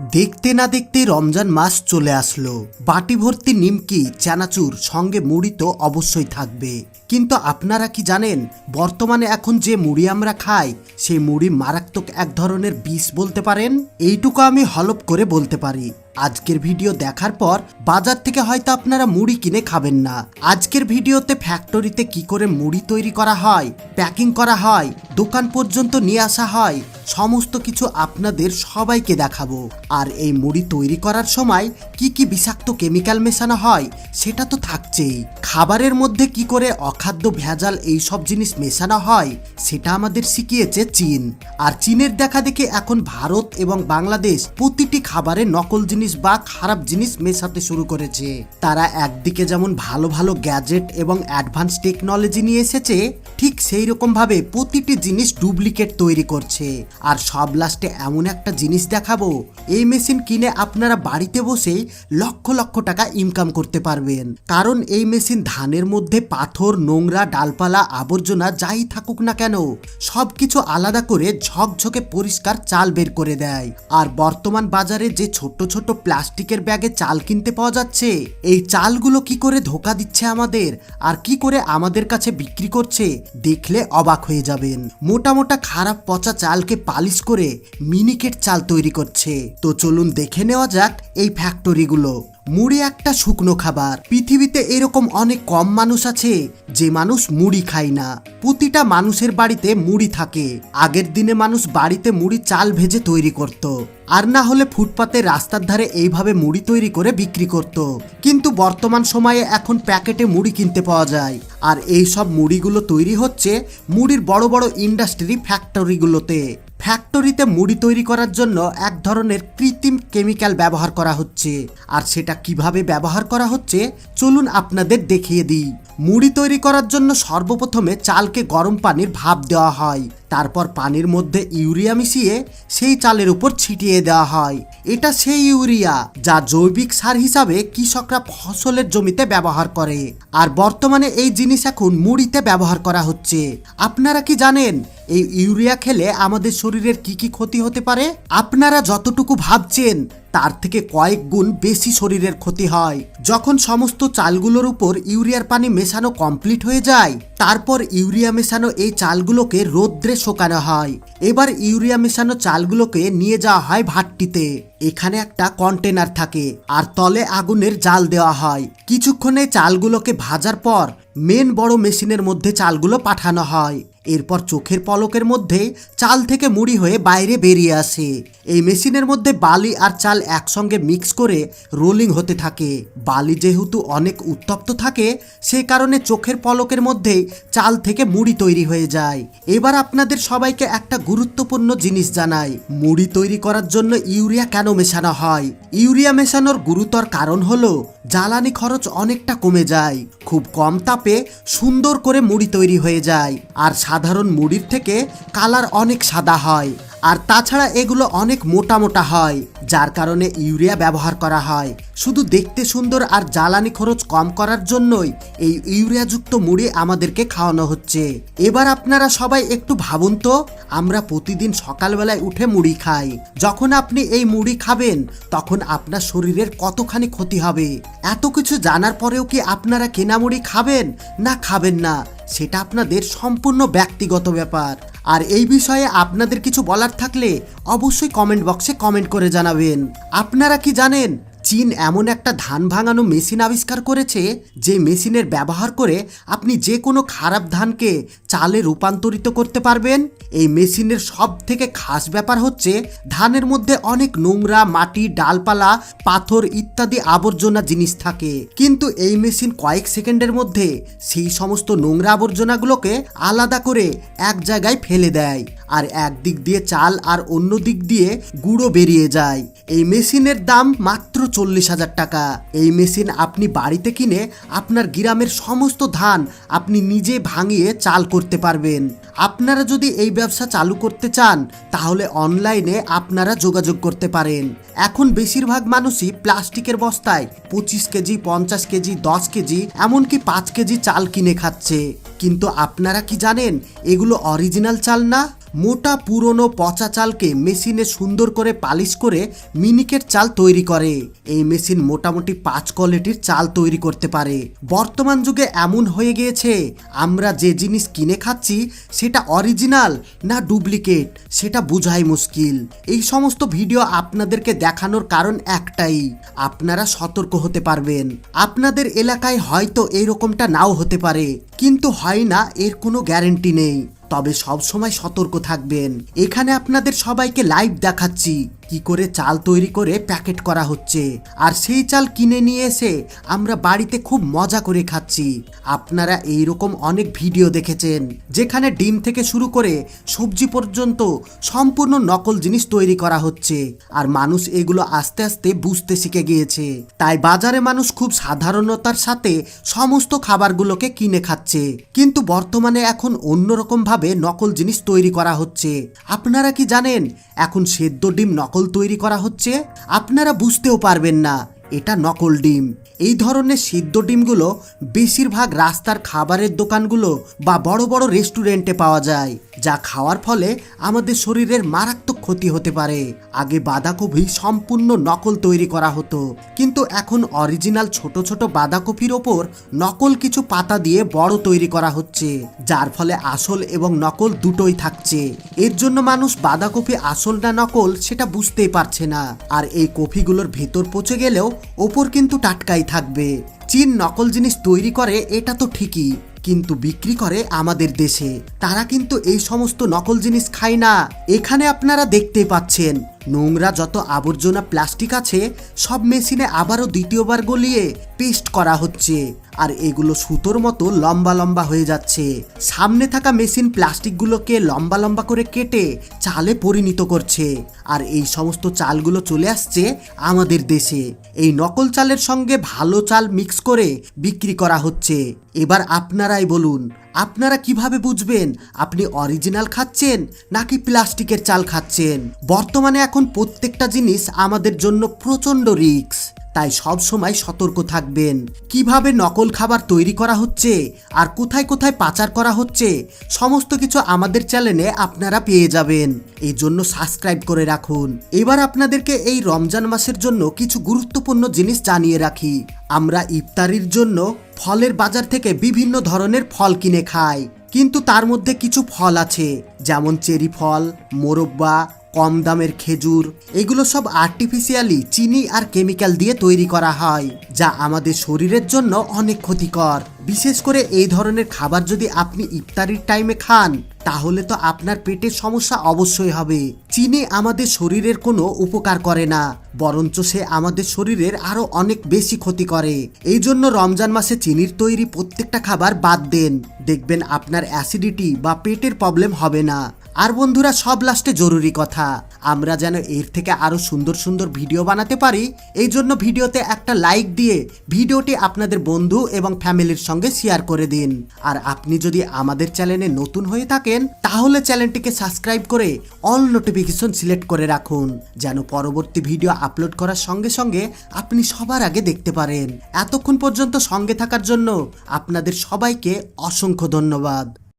দেখতে না দেখতে রমজান মাস চলে আসলো। বাটি ভর্তি নিমকি চানাচুর সঙ্গে মুড়ি তো অবশ্যই থাকবে। কিন্তু আপনারা কি জানেন, বর্তমানে এখন যে মুড়ি আমরা খাই, সেই মুড়ি মারাত্মক এক ধরনের বিষ বলতে পারেন? এইটুকু আমি হলপ করে বলতে পারি। আজকের ভিডিও দেখার পর বাজার থেকে হয়তো আপনারা মুড়ি কিনে খাবেন না। আজকের ভিডিওতে ফ্যাক্টরিতে কি করে মুড়ি তৈরি করা হয় প্যাকিং করা হয়, দোকান পর্যন্ত নিয়ে আসা হয় সমস্ত কিছু আপনাদের সবাইকে দেখাবো। আর এই মুড়ি তৈরি করার সময় কি কি বিষাক্ত কেমিক্যাল মেশানো হয়, সেটা তো থাকছেই। খাবারের মধ্যে কি করে অখাদ্য, ভেজাল এই সব জিনিস মেশানো হয়, সেটা আমাদের শিখিয়েছে চীন। আর চীনের দেখা দেখে এখন ভারত এবং বাংলাদেশ প্রতিটি খাবারে নকল জিনিস বা খারাপ জিনিস মেশাতে শুরু করেছে। তারা একদিকে যেমন ভালো ভালো গ্যাজেট এবং অ্যাডভান্স টেকনোলজি নিয়ে এসেছে, ঠিক সেই রকম ভাবে প্রতিটি জিনিস ডুপ্লিকেট তৈরি করছে। আর সব লাস্টে এমন একটা জিনিস দেখাবো, এই মেশিন কিনে আপনারা বাড়িতে বসেই লক্ষ লক্ষ টাকা ইনকাম করতে পারবেন। কারণ এই মেশিন ধানের মধ্যে পাথর, নোংরা, ডালপালা, আবর্জনা যাই থাকুক না কেন সব কিছু আলাদা করে ঝকঝকে পরিষ্কার চাল বের করে দেয়। আর বর্তমান বাজারে যে ছোট ছোট প্লাস্টিকের ব্যাগে চাল কিনতে পাওয়া যাচ্ছে, এই চালগুলো কি করে ধোকা দিচ্ছে আমাদের, আর কি করে আমাদের কাছে বিক্রি করছে, দেখলে অবাক হয়ে যাবেন। মোটা মোটা খারাপ পচা চালকে পালিশ করে মিনিকেট চাল তৈরি করছে। তো চলুন দেখে নেওয়া যাক এই ফ্যাক্টরিগুলো মুড়ি একটা শুকনো খাবার। পৃথিবীতে এরকম অনেক কম মানুষ আছে যে মানুষ মুড়ি খায় না। প্রতিটা মানুষের বাড়িতে মুড়ি থাকে। আগের দিনে মানুষ বাড়িতে মুড়ি চাল ভেজে তৈরি করত। আর না হলে ফুটপাতে রাস্তার ধারে এইভাবে মুড়ি তৈরি করে বিক্রি করত। কিন্তু বর্তমান সময়ে এখন প্যাকেটে মুড়ি কিনতে পাওয়া যায়। আর এই সব মুড়িগুলো তৈরি হচ্ছে মুড়ির বড় বড় ইন্ডাস্ট্রি ফ্যাক্টরিগুলোতে। ফ্যাক্টরিতে মুড়ি তৈরি করার জন্য এক ধরনের কৃত্রিম কেমিক্যাল ব্যবহার করা হচ্ছে। আর সেটা কীভাবে ব্যবহার করা হচ্ছে, চলুন আপনাদের দেখিয়ে দিই। মুড়ি তৈরি করার জন্য সর্বপ্রথমে চালকে গরম পানির ভাপ দেওয়া হয়। তারপর পানির মধ্যে ইউরিয়া মিশিয়ে সেই চালের উপর ছিটিয়ে দেওয়া হয়। এটা সেই ইউরিয়া যা জৈবিক সার হিসাবে কৃষকরা ফসলের জমিতে ব্যবহার করে। আর বর্তমানে এই জিনিস এখন মুড়িতে ব্যবহার করা হচ্ছে। আপনারা কি জানেন, এই ইউরিয়া খেলে আমাদের শরীরের কি কি ক্ষতি হতে পারে? আপনারা যতটুকু ভাবছেন তার থেকে কয়েক গুণ বেশি শরীরের ক্ষতি হয়। যখন সমস্ত চালগুলোর উপর ইউরিয়ার পানি মেশানো কমপ্লিট হয়ে যায়, তারপর ইউরিয়া মেশানো এই চালগুলোকে রোদ্রে শোকানো হয়। এবার ইউরিয়া মেশানো চালগুলোকে নিয়ে যাওয়া হয় ভাট্টিতে। এখানে একটা কন্টেনার থাকে, আর তলে আগুনের জাল দেওয়া হয়। কিছুক্ষণে চালগুলোকে ভাজার পর মেন বড় মেশিনের মধ্যে চালগুলো পাঠানো হয়। এরপর চোখের পলকের মধ্যে চাল থেকে মুড়ি হয়ে বাইরে বেরিয়ে আসে। এই মেশিনের মধ্যে বালি আর চাল একসঙ্গে মিক্স করে রোলিং হতে থাকে। বালি যেহেতু অনেক উত্তপ্ত থাকে, সে কারণে চোখের পলকের মধ্যেই চাল থেকে মুড়ি তৈরি হয়ে যায়। এবার আপনাদের সবাইকে একটা গুরুত্বপূর্ণ জিনিস জানাই। মুড়ি তৈরি করার জন্য ইউরিয়া কেন মেশানো হয়? ইউরিয়া মেশানোর গুরুতর কারণ হলো, জ্বালানি খরচ অনেকটা কমে যায়। খুব কম তাপে সুন্দর করে মুড়ি তৈরি হয়ে যায়। আর সাধারণ মুড়ির থেকে কালার অনেক সাদা হয়। আর তাছাড়া এগুলো অনেক মোটা মোটা হয়, যার কারণে ইউরিয়া ব্যবহার করা হয়। শুধু দেখতে সুন্দর আর জ্বালানি খরচ কম করার জন্যই এই ইউরিয়াযুক্ত মুড়ি আমাদেরকে খাওয়ানো হচ্ছে। এবার আপনারা সবাই একটু ভাবুন তো, আমরা প্রতিদিন সকালবেলায় উঠে মুড়ি খাই। যখন আপনি এই মুড়ি খাবেন, তখন আপনার শরীরের কতখানি ক্ষতি হবে? এত কিছু জানার পরেও কি আপনারা কেনা মুড়ি খাবেন না খাবেন না, সেটা আপনাদের সম্পূর্ণ ব্যক্তিগত ব্যাপার। আর এই বিষয়ে আপনাদের কিছু বলার থাকলে অবশ্যই কমেন্ট বক্সে কমেন্ট করে জানাবেন। আপনারা কি জানেন চীন এমন একটা ধান ভাঙানো মেশিন আবিষ্কার করেছে যে মেশিনের ব্যবহার করে আপনি যে কোনো খারাপ ধানকে চালে রূপান্তরিত করতে পারবেন। এই মেশিনের সব থেকে খাস ব্যাপার হচ্ছে ধানের মধ্যে অনেক নোংরা মাটি, ডালপালা, পাথর ইত্যাদি আবর্জনা জিনিস থাকে। কিন্তু এই মেশিন কয়েক সেকেন্ডের মধ্যে সেই সমস্ত নোংরা আবর্জনাগুলোকে আলাদা করে এক জায়গায় ফেলে দেয় আর এক দিক দিয়ে চাল আর অন্য দিক দিয়ে গুঁড়ো বেরিয়ে যায়। এই মেশিনের দাম মাত্র চল্লিশ হাজার টাকা। এই মেশিন আপনি বাড়িতে কিনে আপনার গ্রামের সমস্ত ধান আপনি নিজে ভাঙিয়ে চাল করতে পারবেন। আপনারা যদি এই ব্যবসা চালু করতে চান, তাহলে অনলাইনে আপনারা যোগাযোগ করতে পারেন। এখন বেশিরভাগ মানুষই প্লাস্টিকের বস্তায় পঁচিশ কেজি, পঞ্চাশ কেজি, দশ কেজি, এমনকি পাঁচ কেজি চাল কিনে খাচ্ছে। কিন্তু আপনারা কি জানেন, এগুলো অরিজিনাল চাল না? মোটা, পুরনো পচা চালকে মেশিনে সুন্দর করে পালিশ করে মিনিকেট চাল তৈরি করে। এই মেশিন মোটামুটি পাঁচ কোয়ালিটির চাল তৈরি করতে পারে। বর্তমান যুগে এমন হয়ে গিয়েছে, আমরা যে জিনিস কিনে খাচ্ছি সেটা অরিজিনাল না ডুপ্লিকেট, সেটা বোঝাই মুশকিল। এই সমস্ত ভিডিও আপনাদেরকে দেখানোর কারণ একটাই, আপনারা সতর্ক হতে পারবেন। আপনাদের এলাকায় হয়তো এরকমটা নাও হতে পারে, কিন্তু হয় না, এর কোনো গ্যারেন্টি নেই। তবে সবসময় সতর্ক থাকবেন। এখানে আপনাদের সবাইকে লাইভ দেখাচ্ছি। কি করে চাল তৈরি করে প্যাকেট করা হচ্ছে? আর সেই চাল কিনে নিয়ে এসে আমরা বাড়িতে খুব মজা করে খাচ্ছি। আপনারা এই রকম অনেক ভিডিও দেখেছেন, যেখানে ডিম থেকে শুরু করে সবজি পর্যন্ত সম্পূর্ণ নকল জিনিস তৈরি করা হচ্ছে। আর মানুষ এগুলো আস্তে আস্তে বুঝতে শিখে গিয়েছে। তাই বাজারে মানুষ খুব সাধারণতার সাথে সমস্ত খাবারগুলোকে কিনে খাচ্ছে। কিন্তু বর্তমানে এখন অন্যরকম ভাবে নকল জিনিস তৈরি করা হচ্ছে। আপনারা কি জানেন, এখন সেদ্ধ ডিম নকল তৈরি করা হচ্ছে আপনারা বুঝতেও পারবেন না। এটা নকল ডিম। এই ধরনের সিদ্ধ ডিমগুলো বেশিরভাগ রাস্তার খাবারের দোকানগুলো বা বড় বড় রেস্টুরেন্টে পাওয়া যায়, যা খাওয়ার ফলে আমাদের শরীরের মারাত্মক ক্ষতি হতে পারে। আগে বাঁধাকপি সম্পূর্ণ নকল তৈরি করা হতো, কিন্তু এখন অরিজিনাল ছোট ছোট বাঁধাকপির ওপর নকল কিছু পাতা দিয়ে বড় তৈরি করা হচ্ছে, যার ফলে আসল এবং নকল দুটোই থাকছে। এর জন্য মানুষ বাঁধাকপি আসল না নকল সেটা বুঝতেই পারছে না, আর এই কফিগুলোর ভেতর পচে গেলেও ওপর কিন্তু টাটকাই থাকবে। চীন নকল জিনিস তৈরি করে, এটা তো ঠিকই, কিন্তু বিক্রি করে আমাদের দেশে। তারা কিন্তু এই সমস্ত নকল জিনিস খায় না। এখানে আপনারা দেখতে পাচ্ছেন নোংরা যত আবর্জনা প্লাস্টিক আছে, সব মেশিনে আবারও দ্বিতীয়বার গলিয়ে পেস্ট করা হচ্ছে। আর এগুলো সুতোর মতো লম্বা লম্বা হয়ে যাচ্ছে। সামনে থাকা মেশিন প্লাস্টিকগুলোকে লম্বা লম্বা করে কেটে চালে পরিণত করছে। আর এই সমস্ত চালগুলো চলে আসছে আমাদের দেশে। এই নকল চালের সঙ্গে ভালো চাল মিক্স করে বিক্রি করা হচ্ছে। এবার আপনারাই বলুন আপনারা কীভাবে বুঝবেন? আপনি অরিজিনাল খাচ্ছেন নাকি প্লাস্টিকের চাল খাচ্ছেন? বর্তমানে এখন প্রত্যেকটা জিনিস আমাদের জন্য প্রচণ্ড রিস্ক। তাই সব সময় সতর্ক থাকবেন। কীভাবে নকল খাবার তৈরি করা হচ্ছে আর কোথায় কোথায় পাচার করা হচ্ছে, সমস্ত কিছু আমাদের চ্যানেলে আপনারা পেয়ে যাবেন। এই জন্য সাবস্ক্রাইব করে রাখুন। এবার আপনাদেরকে এই রমজান মাসের জন্য কিছু গুরুত্বপূর্ণ জিনিস জানিয়ে রাখি। আমরা ইফতারির জন্য ফলের বাজার থেকে বিভিন্ন ধরনের ফল কিনে খাই। কিন্তু তার মধ্যে কিছু ফল আছে, যেমন চেরি ফল, মোরব্বা কম দামের খেজুর, এগুলো সব আর্টিফিশিয়ালি চিনি আর কেমিক্যাল দিয়ে তৈরি করা হয়, যা আমাদের শরীরের জন্য অনেক ক্ষতিকর। বিশেষ করে এই ধরনের খাবার যদি আপনি ইফতারির টাইমে খান, তাহলে তো আপনার পেটের সমস্যা অবশ্যই হবে। চিনি আমাদের শরীরের কোনো উপকার করে না, বরঞ্চ সে আমাদের শরীরের আরও অনেক বেশি ক্ষতি করে। এই জন্য রমজান মাসে চিনির তৈরি প্রত্যেকটা খাবার বাদ দেন। দেখবেন আপনার অ্যাসিডিটি বা পেটের প্রবলেম হবে না। আর বন্ধুরা, সব লাস্টে জরুরি কথা। আমরা যেন এর থেকে আরও সুন্দর সুন্দর ভিডিও বানাতে পারি, এই জন্য ভিডিওতে একটা লাইক দিয়ে ভিডিওটি আপনাদের বন্ধু এবং ফ্যামিলির সঙ্গে শেয়ার করে দিন। আর আপনি যদি আমাদের চ্যানেলে নতুন হয়ে থাকেন, তাহলে চ্যানেলটিকে সাবস্ক্রাইব করে অল নোটিফিকেশন সিলেক্ট করে রাখুন, যেন পরবর্তী ভিডিও আপলোড করার সঙ্গে সঙ্গে আপনি সবার আগে দেখতে পারেন। এতক্ষণ পর্যন্ত সঙ্গে থাকার জন্য আপনাদের সবাইকে অসংখ্য ধন্যবাদ।